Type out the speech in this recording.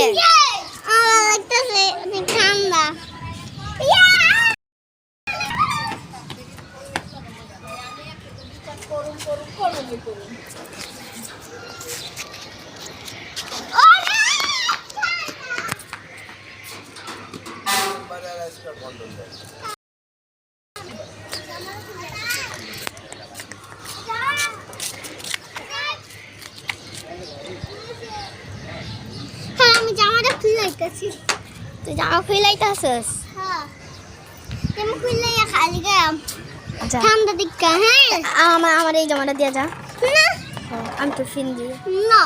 কে আমার লাগতেছে অনেক ঠান্ডা হ্যাঁ আমি লাইতেছি। তুই জামা খুলে লাইতাছস? হ্যাঁ। জামা খুলে খালি গাম ঠান্ডা দিকা হ্যাঁ। আমার আমার এই জামাটা দিয়ে যা। না। আমি তো ফিন দিই না।